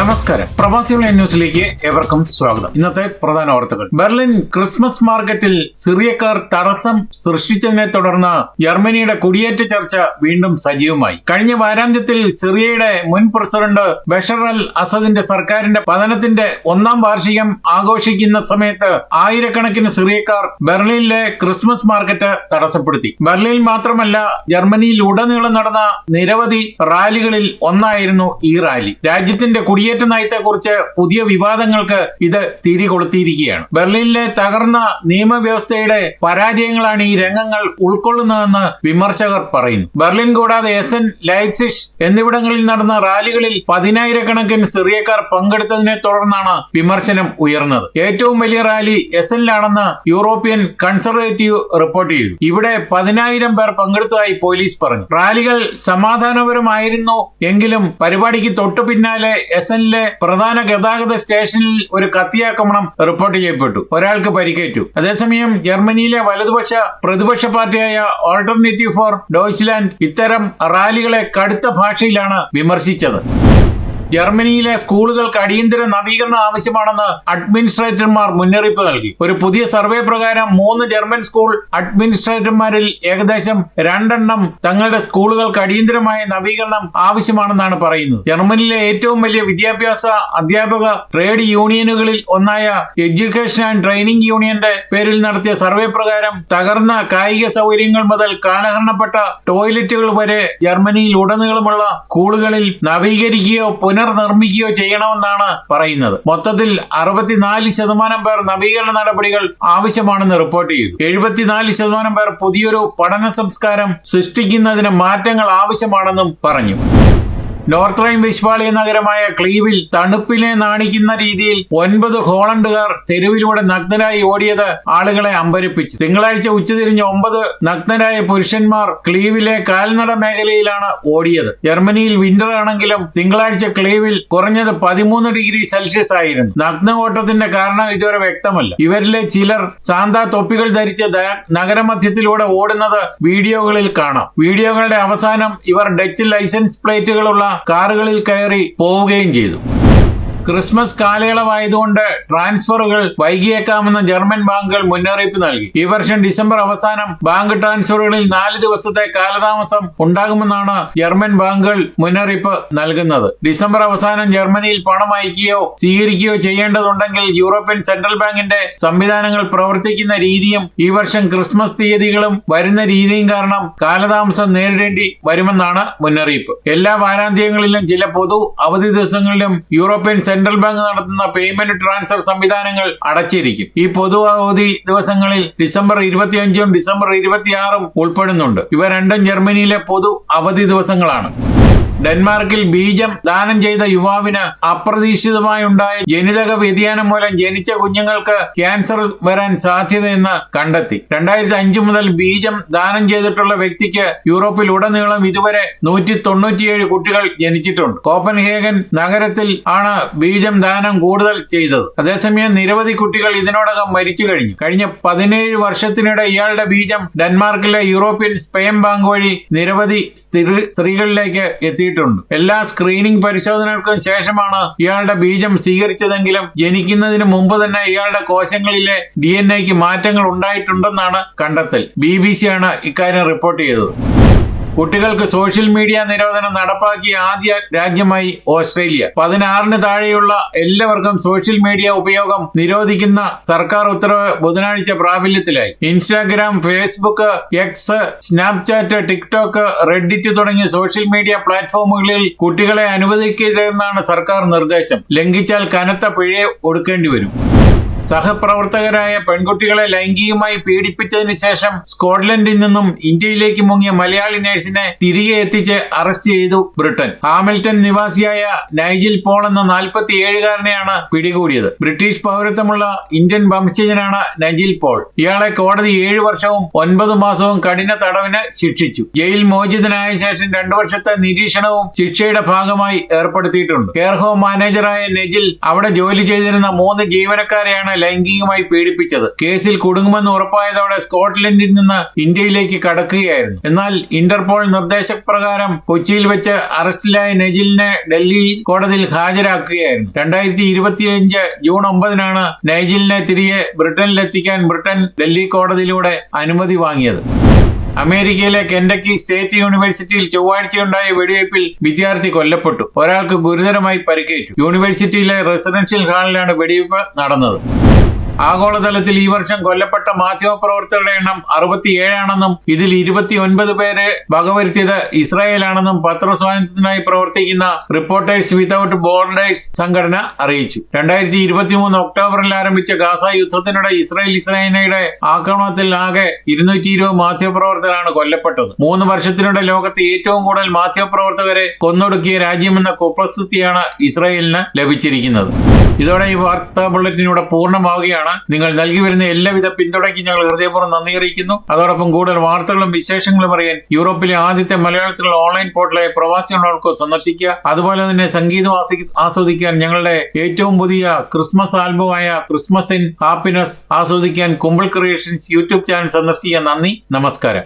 നമസ്കാരം. പ്രവാസികളുടെ ന്യൂസിലേക്ക് ഏവർക്കും സ്വാഗതം. ഇന്നത്തെ പ്രധാന വാർത്തകൾ. ബെർലിൻ ക്രിസ്മസ് മാർക്കറ്റിൽ സിറിയക്കാർ തടസ്സം സൃഷ്ടിച്ചതിനെ തുടർന്ന് ജർമ്മനിയുടെ കുടിയേറ്റ ചർച്ച വീണ്ടും സജീവമായി. കഴിഞ്ഞ വാരാന്ത്യത്തിൽ സിറിയയുടെ മുൻ പ്രസിഡന്റ് ബഷർ അൽ അസദിന്റെ സർക്കാരിന്റെ പതനത്തിന്റെ ഒന്നാം വാർഷികം ആഘോഷിക്കുന്ന സമയത്ത് ആയിരക്കണക്കിന് സിറിയക്കാർ ബെർലിനിലെ ക്രിസ്മസ് മാർക്കറ്റ് തടസ്സപ്പെടുത്തി. ബെർലിൻ മാത്രമല്ല ജർമ്മനിയിൽ ഉടനീളം നടന്ന നിരവധി റാലികളിൽ ഒന്നായിരുന്നു ഈ റാലി. രാജ്യത്തിന്റെ കുടിയേറ്റ നയത്തെക്കുറിച്ച് പുതിയ വിവാദങ്ങൾക്ക് ഇത് തിരി കൊടുത്തിരിക്കുകയാണ് ബെർലിനിലെ തകർന്ന നിയമവ്യവസ്ഥയുടെ പരാജയങ്ങളാണ് ഈ രംഗങ്ങൾ ഉൾക്കൊള്ളുന്നതെന്ന് വിമർശകർ പറയുന്നു. ബെർലിൻ കൂടാതെ എസ് എൻ ലൈപ്സിഷ് എന്നിവിടങ്ങളിൽ നടന്ന റാലികളിൽ പതിനായിരക്കണക്കിന് സിറിയക്കാർ പങ്കെടുത്തതിനെ തുടർന്നാണ് വിമർശനം ഉയർന്നത്. ഏറ്റവും വലിയ റാലി എസ് എല്ലാണെന്ന് യൂറോപ്യൻ കൺസർവേറ്റീവ് റിപ്പോർട്ട് ചെയ്തു. ഇവിടെ പതിനായിരം പേർ പങ്കെടുത്തതായി പോലീസ് പറഞ്ഞു. റാലികൾ സമാധാനപരമായിരുന്നു എങ്കിലും പരിപാടിക്ക് തൊട്ടു പിന്നാലെ എസ് എന്നിലെ പ്രധാന ഗതാഗത സ്റ്റേഷനിൽ ഒരു കത്തിയാക്രമണം റിപ്പോർട്ട് ചെയ്യപ്പെട്ടു. ഒരാൾക്ക് പരിക്കേറ്റു. അതേസമയം ജർമ്മനിയിലെ വലതുപക്ഷ പ്രതിപക്ഷ പാർട്ടിയായ ഓൾട്ടർനേറ്റീവ് ഫോർ ഡോയ്ച്ച്ലാൻഡ് ഇത്തരം റാലികളെ കടുത്ത ഭാഷയിലാണ് വിമർശിച്ചത്. ജർമ്മനിയിലെ സ്കൂളുകൾക്ക് അടിയന്തര നവീകരണം ആവശ്യമാണെന്ന് അഡ്മിനിസ്ട്രേറ്റർമാർ മുന്നറിയിപ്പ് നൽകി. ഒരു പുതിയ സർവേ പ്രകാരം മൂന്ന് ജർമ്മൻ സ്കൂൾ അഡ്മിനിസ്ട്രേറ്റർമാരിൽ ഏകദേശം രണ്ടെണ്ണം തങ്ങളുടെ സ്കൂളുകൾക്ക് അടിയന്തരമായ നവീകരണം ആവശ്യമാണെന്നാണ് പറയുന്നത്. ജർമ്മനിയിലെ ഏറ്റവും വലിയ വിദ്യാഭ്യാസ അധ്യാപക ട്രേഡ് യൂണിയനുകളിൽ ഒന്നായ എഡ്യൂക്കേഷൻ ആൻഡ് ട്രെയിനിങ് യൂണിയന്റെ പേരിൽ നടത്തിയ സർവേ പ്രകാരം തകർന്ന കായിക സൗകര്യങ്ങൾ മുതൽ കാലഹരണപ്പെട്ട ടോയ്ലറ്റുകൾ വരെ ജർമ്മനിയിൽ ഉടനീളമുള്ള സ്കൂളുകളിൽ നവീകരിക്കുകയോ പുനർനിർമ്മിക്കുകയോ ചെയ്യണമെന്നാണ് പറയുന്നത്. മൊത്തത്തിൽ അറുപത്തിനാല് ശതമാനം പേർ നവീകരണ നടപടികൾ ആവശ്യമാണെന്ന് റിപ്പോർട്ട് ചെയ്തു. എഴുപത്തിനാല് ശതമാനം പേർ പുതിയൊരു പഠന സംസ്കാരം സൃഷ്ടിക്കുന്നതിന് മാറ്റങ്ങൾ ആവശ്യമാണെന്നും പറഞ്ഞു. നോർത്ത് റൈൻ വിശ്വാളി നഗരമായ ക്ലീവിൽ തണുപ്പിനെ നാണിക്കുന്ന രീതിയിൽ ഒൻപത് ഹോളണ്ടുകാർ തെരുവിലൂടെ നഗ്നരായി ഓടിയത് ആളുകളെ അമ്പരിപ്പിച്ചു. തിങ്കളാഴ്ച ഉച്ചതിരിഞ്ഞ് ഒമ്പത് നഗ്നരായ പുരുഷന്മാർ ക്ലീവിലെ കാൽനട മേഖലയിലാണ് ഓടിയത്. ജർമ്മനിയിൽ വിന്റർ ആണെങ്കിലും തിങ്കളാഴ്ച ക്ലീവിൽ കുറഞ്ഞത് പതിമൂന്ന് ഡിഗ്രി സെൽഷ്യസ് ആയിരുന്നു. നഗ്ന ഓട്ടത്തിന്റെ കാരണം ഇതുവരെ വ്യക്തമല്ല. ഇവരിലെ ചിലർ സാന്താ തൊപ്പികൾ ധരിച്ച് നഗരമധ്യത്തിലൂടെ ഓടുന്നത് വീഡിയോകളിൽ കാണാം. വീഡിയോകളുടെ അവസാനം ഇവർ ഡച്ച് ലൈസൻസ് പ്ലേറ്റുകളുള്ള കാറുകളിൽ കയറി പോവുകയും ചെയ്തു. ക്രിസ്മസ് കാലയളവായതുകൊണ്ട് ട്രാൻസ്ഫറുകൾ വൈകിയേക്കാമെന്ന് ജർമ്മൻ ബാങ്കുകൾ മുന്നറിയിപ്പ് നൽകി. ഈ വർഷം ഡിസംബർ അവസാനം ബാങ്ക് ട്രാൻസ്ഫറുകളിൽ നാല് ദിവസത്തെ കാലതാമസം ഉണ്ടാകുമെന്നാണ് ജർമ്മൻ ബാങ്കുകൾ മുന്നറിയിപ്പ് നൽകുന്നത്. ഡിസംബർ അവസാനം ജർമ്മനിയിൽ പണം അയക്കുകയോ സ്വീകരിക്കുകയോ ചെയ്യേണ്ടതുണ്ടെങ്കിൽ യൂറോപ്യൻ സെൻട്രൽ ബാങ്കിന്റെ സംവിധാനങ്ങൾ പ്രവർത്തിക്കുന്ന രീതിയും ഈ വർഷം ക്രിസ്മസ് തീയതികളും വരുന്ന രീതിയും കാരണം കാലതാമസം നേരിടേണ്ടി വരുമെന്നാണ് മുന്നറിയിപ്പ്. എല്ലാ വാരാന്ത്യങ്ങളിലും ചില പൊതു അവധി ദിവസങ്ങളിലും യൂറോപ്യൻ സെൻട്രൽ ബാങ്ക് നടത്തുന്ന പേയ്മെന്റ് ട്രാൻസ്ഫർ സംവിധാനങ്ങൾ അടച്ചിരിക്കും. ഈ പൊതു അവധി ദിവസങ്ങളിൽ ഡിസംബർ ഇരുപത്തിയഞ്ചും ഡിസംബർ ഇരുപത്തിയാറും ഉൾപ്പെടുന്നുണ്ട്. ഇവ രണ്ടും ജർമ്മനിയിലെ പൊതു അവധി ദിവസങ്ങളാണ്. ഡെൻമാർക്കിൽ ബീജം ദാനം ചെയ്ത യുവാവിന് അപ്രതീക്ഷിതമായി ഉണ്ടായ ജനിതക വ്യതിയാനം മൂലം ജനിച്ച കുഞ്ഞുങ്ങൾക്ക് ക്യാൻസർ വരാൻ സാധ്യതയെന്ന് കണ്ടെത്തി. രണ്ടായിരത്തി അഞ്ച് മുതൽ ബീജം ദാനം ചെയ്തിട്ടുള്ള വ്യക്തിക്ക് യൂറോപ്പിൽ ഉടനീളം ഇതുവരെ നൂറ്റി തൊണ്ണൂറ്റിയേഴ് കുട്ടികൾ ജനിച്ചിട്ടുണ്ട്. കോപ്പൻഹേഗൻ നഗരത്തിൽ ആണ് ബീജം ദാനം കൂടുതൽ ചെയ്തത്. അതേസമയം നിരവധി കുട്ടികൾ ഇതിനോടകം മരിച്ചു കഴിഞ്ഞു. കഴിഞ്ഞ പതിനേഴ് വർഷത്തിനിടെ ഇയാളുടെ ബീജം ഡെൻമാർക്കിലെ യൂറോപ്യൻ സ്പെയിം ബാങ്ക് വഴി നിരവധി സ്ത്രീകളിലേക്ക് സ്ത്രീകളിലേക്ക് എത്തിയിട്ടുണ്ട് എല്ലാ സ്ക്രീനിംഗ് പരിശോധനകൾക്കും ശേഷമാണ് ഇയാളുടെ ബീജം സ്വീകരിച്ചതെങ്കിലും ജനിക്കുന്നതിന് മുമ്പ് തന്നെ ഇയാളുടെ കോശങ്ങളിലെ ഡി മാറ്റങ്ങൾ ഉണ്ടായിട്ടുണ്ടെന്നാണ് കണ്ടെത്തൽ. ബി ആണ് ഇക്കാര്യം റിപ്പോർട്ട് ചെയ്തത്. കുട്ടികൾക്ക് സോഷ്യൽ മീഡിയ നിരോധനം നടപ്പാക്കിയ ആദ്യ രാജ്യമായി ഓസ്ട്രേലിയ. പതിനാറിന് താഴെയുള്ള എല്ലാവർക്കും സോഷ്യൽ മീഡിയ ഉപയോഗം നിരോധിക്കുന്ന സർക്കാർ ഉത്തരവ് ബുധനാഴ്ച പ്രാബല്യത്തിലായി. Instagram Facebook X Snapchat TikTok Reddit തുടങ്ങിയ സോഷ്യൽ മീഡിയ പ്ലാറ്റ്ഫോമുകളിൽ കുട്ടികളെ അനുവദിക്കരുതെന്നാണ് സർക്കാർ നിർദ്ദേശം. ലംഘിച്ചാൽ കനത്ത പിഴ ഒടുക്കേണ്ടി വരും. സഹപ്രവർത്തകരായ പെൺകുട്ടികളെ ലൈംഗികമായി പീഡിപ്പിച്ചതിന് ശേഷം സ്കോട്ട്ലൻഡിൽ നിന്നും ഇന്ത്യയിലേക്ക് മുങ്ങിയ മലയാളി നഴ്സിനെ തിരികെ എത്തിച്ച് അറസ്റ്റ് ചെയ്തു ബ്രിട്ടൻ. ഹാമിൽട്ടൺ നിവാസിയായ നൈജിൽ പോൾ എന്ന നാൽപ്പത്തിയേഴുകാരനെയാണ് പിടികൂടിയത്. ബ്രിട്ടീഷ് പൗരത്വമുള്ള ഇന്ത്യൻ വംശജനാണ് നൈജിൽ പോൾ. ഇയാളെ കോടതി ഏഴു വർഷവും ഒൻപത് മാസവും കഠിന തടവിന് ശിക്ഷിച്ചു. ജയിൽ മോചിതനായ ശേഷം രണ്ടു വർഷത്തെ നിരീക്ഷണവും ശിക്ഷയുടെ ഭാഗമായി ഏർപ്പെടുത്തിയിട്ടുണ്ട്. കെയർ ഹോം മാനേജറായ നജിൽ അവിടെ ജോലി ചെയ്തിരുന്ന മൂന്ന് ജീവനക്കാരെയാണ് ലൈംഗികമായി പീഡിപ്പിച്ചത്. കേസിൽ കുടുങ്ങുമെന്ന് ഉറപ്പായതോടെ സ്കോട്ട്ലൻഡിൽ നിന്ന് ഇന്ത്യയിലേക്ക് കടക്കുകയായിരുന്നു. എന്നാൽ ഇന്റർപോൾ നിർദ്ദേശപ്രകാരം കൊച്ചിയിൽ വെച്ച് അറസ്റ്റിലായ നജിലിനെ ഡൽഹി കോടതിയിൽ ഹാജരാക്കുകയായിരുന്നു. രണ്ടായിരത്തി ഇരുപത്തിയഞ്ച് ജൂൺ ഒമ്പതിനാണ് നൈജിലിനെ തിരികെ ബ്രിട്ടനിലെത്തിക്കാൻ ബ്രിട്ടൻ ഡൽഹി കോടതിയിലൂടെ അനുമതി വാങ്ങിയത്. അമേരിക്കയിലെ കെൻഡക്കി സ്റ്റേറ്റ് യൂണിവേഴ്സിറ്റിയിൽ ചൊവ്വാഴ്ചയുണ്ടായ വെടിവയ്പിൽ വിദ്യാർത്ഥി കൊല്ലപ്പെട്ടു. ഒരാൾക്ക് ഗുരുതരമായി പരിക്കേറ്റു. യൂണിവേഴ്സിറ്റിയിലെ റെസിഡൻഷ്യൽ ഹാളിലാണ് വെടിവയ്പ് നടന്നത്. ആഗോളതലത്തിൽ ഈ വർഷം കൊല്ലപ്പെട്ട മാധ്യമപ്രവർത്തകരുടെ എണ്ണം അറുപത്തിയേഴാണെന്നും ഇതിൽ ഇരുപത്തിയൊൻപത് പേര് വകവരുത്തിയത് ഇസ്രായേലാണെന്നും പത്രസ്വാതന്ത്ര്യത്തിനായി പ്രവർത്തിക്കുന്ന റിപ്പോർട്ടേഴ്സ് വിതൌട്ട് ബോർഡേഴ്സ് സംഘടന അറിയിച്ചു. രണ്ടായിരത്തി ഇരുപത്തിമൂന്ന് ഒക്ടോബറിൽ ആരംഭിച്ച ഗാസ യുദ്ധത്തിനിടെ ഇസ്രായേൽ ഇസ്രായേലയുടെ ആക്രമണത്തിൽ ആകെ ഇരുന്നൂറ്റി ഇരുപത് മാധ്യമപ്രവർത്തകരാണ് കൊല്ലപ്പെട്ടത്. മൂന്ന് വർഷത്തിനിടെ ലോകത്തെ ഏറ്റവും കൂടുതൽ മാധ്യമപ്രവർത്തകരെ കൊന്നൊടുക്കിയ രാജ്യമെന്ന കുപ്രസിദ്ധിയാണ് ഇസ്രായേലിന് ലഭിച്ചിരിക്കുന്നത്. ഇതോടെ ഈ വാർത്താ ബുള്ളറ്റിനൂടെ പൂർണമാവുകയാണ്. നിങ്ങൾ നൽകി വരുന്ന എല്ലാവിധ പിന്തുണയ്ക്കും ഞങ്ങൾ ഹൃദയപൂർവം നന്ദി അറിയിക്കുന്നു. അതോടൊപ്പം കൂടുതൽ വാർത്തകളും വിശേഷങ്ങളും അറിയാൻ യൂറോപ്പിലെ ആദ്യത്തെ മലയാളത്തിലുള്ള ഓൺലൈൻ പോർട്ടലായ പ്രവാസികളോർക്ക് സന്ദർശിക്കുക. അതുപോലെ തന്നെ സംഗീതം ആസ്വദി- ആസ്വദിക്കാൻ ഞങ്ങളുടെ ഏറ്റവും പുതിയ ക്രിസ്മസ് ആൽബമായ ക്രിസ്മസ് ഇൻ ഹാപ്പിനെസ് ആസ്വദിക്കാൻ കുമ്പിൾ ക്രിയേഷൻസ് യൂട്യൂബ് ചാനൽ സന്ദർശിക്കാൻ നന്ദി. നമസ്കാരം.